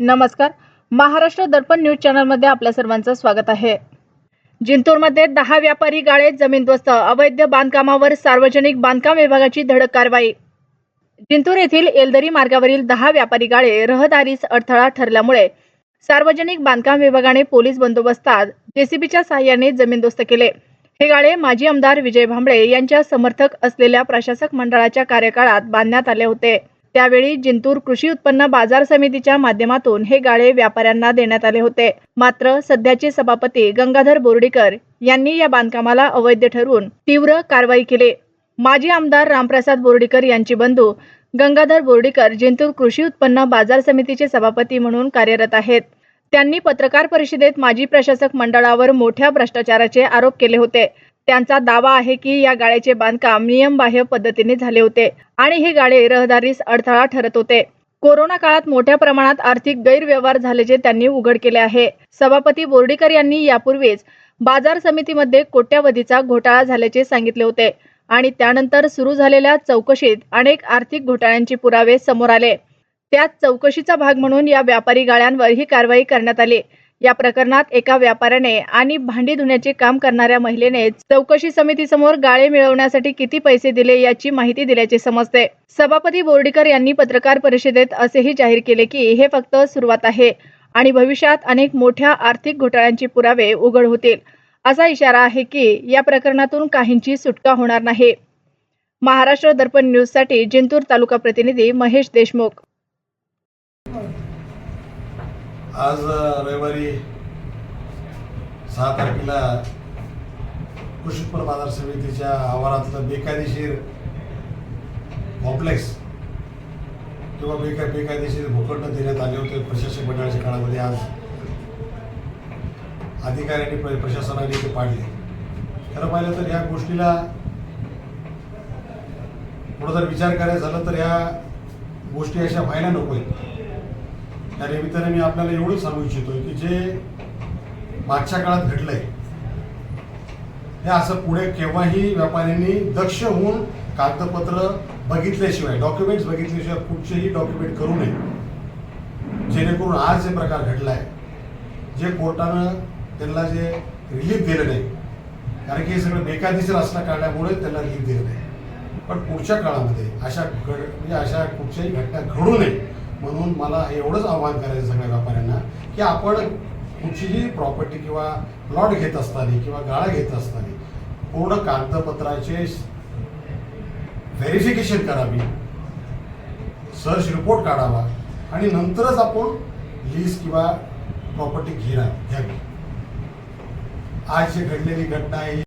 नमस्कार. महाराष्ट्र दर्पण न्यूज चॅनलमध्ये आपल्या सर्वांचं स्वागत आहे. जिंतूरमध्ये दहा व्यापारी गाळे जमीनदोस्त. अवैध बांधकामावर सार्वजनिक बांधकाम विभागाची धडक कारवाई. जिंतूर येथील एलदरी मार्गावरील दहा व्यापारी गाळे रहदारीस अडथळा ठरल्यामुळे सार्वजनिक बांधकाम विभागाने पोलीस बंदोबस्तात जेसीबीच्या सहाय्याने जमीनदोस्त केले. हे गाळे माजी आमदार विजय भांबळे यांच्या समर्थक असलेल्या प्रशासक मंडळाच्या कार्यकाळात बांधण्यात आले होते. त्यावेळी जिंतूर कृषी उत्पन्न बाजार समितीच्या माध्यमातून हे गाळे व्यापाऱ्यांना देण्यात आले होते. मात्र सध्याचे सभापती गंगाधर बोर्डीकर यांनी या बांधकामाला अवैध ठरवून तीव्र कारवाई केली. माजी आमदार रामप्रसाद बोर्डीकर यांची बंधू गंगाधर बोर्डीकर जिंतूर कृषी उत्पन्न बाजार समितीचे सभापती म्हणून कार्यरत आहेत. त्यांनी पत्रकार परिषदेत माजी प्रशासक मंडळावर मोठ्या भ्रष्टाचाराचे आरोप केले होते. त्यांचा दावा आहे की या गाळ्याचे बांधकाम नियमबाह्य पद्धतीने झाले होते आणि हे गाळे रहदारीस अडथळा ठरत होते. कोरोना काळात मोठ्या प्रमाणात आर्थिक गैरव्यवहार झाल्याचे त्यांनी उघड केले आहे. सभापती बोर्डीकर यांनी यापूर्वीच बाजार समितीमध्ये कोट्यावधीचा घोटाळा झाल्याचे सांगितले होते आणि त्यानंतर सुरू झालेल्या चौकशीत अनेक आर्थिक घोटाळ्यांचे पुरावे समोर आले. त्यात चौकशीचा भाग म्हणून या व्यापारी गाळ्यांवर ही कारवाई करण्यात आली. या प्रकरणात एका व्यापाऱ्याने आणि भांडी धुण्याचे काम करणाऱ्या महिलेने चौकशी समितीसमोर गाळे मिळवण्यासाठी किती पैसे दिले याची माहिती दिल्याचे समजते. सभापती बोर्डीकर यांनी पत्रकार परिषदेत असेही जाहीर केले की हे फक्त सुरुवात आहे आणि भविष्यात अनेक मोठ्या आर्थिक घोटाळ्यांचे पुरावे उघड होतील. असा इशारा आहे की या प्रकरणातून काहींची सुटका होणार नाही. महाराष्ट्र दर्पण न्यूजसाठी जिंतूर तालुका प्रतिनिधी महेश देशमुख. आज रविवारी सहा तारखेला कृषी उत्पन्न बाजार समितीच्या आवारातलं बेकायदेशीर कॉम्प्लेक्स किंवा बेका बेकायदेशीर भूखंड देण्यात आले होते प्रशासक मंडळाच्या काळामध्ये. आज अधिकाऱ्यांनी प्रशासनाने ते पाडले. खरं पाहिलं तर ह्या गोष्टीला थोडं जर विचार करायचा झाला तर ह्या गोष्टी अशा व्हायला नको आहेत त्या निमित्ताने मी आपल्याला एवढं सांगू इच्छितोय की जे मागच्या काळात घडलंय हे असं पुढे केव्हाही व्यापाऱ्यांनी दक्ष होऊन कागदपत्र बघितल्याशिवाय डॉक्युमेंट्स बघितल्याशिवाय कुठचेही डॉक्युमेंट करू नये. जेणेकरून आज जे प्रकार घडलाय जे कोर्टानं त्यांना जे रिलीफ दिलं नाही कारण की हे सगळं बेकायदेशीर असल्या कारणामुळे त्यांना रिलीफ दिलं नाही. पण पुढच्या काळामध्ये अशा घड म्हणजे अशा कुठच्याही घटना घडू नये म्हणून मला एवढंच आव्हान करायचं सगळ्या व्यापाऱ्यांना की आपण कुठचीही प्रॉपर्टी किंवा प्लॉट घेत असताना किंवा गाळा घेत असताना पूर्ण कागदपत्राचे व्हेरिफिकेशन करावी सर्च रिपोर्ट काढावा आणि नंतरच आपण लीज किंवा प्रॉपर्टी घेणार घ्यावी. आज जे घडलेली घटना आहे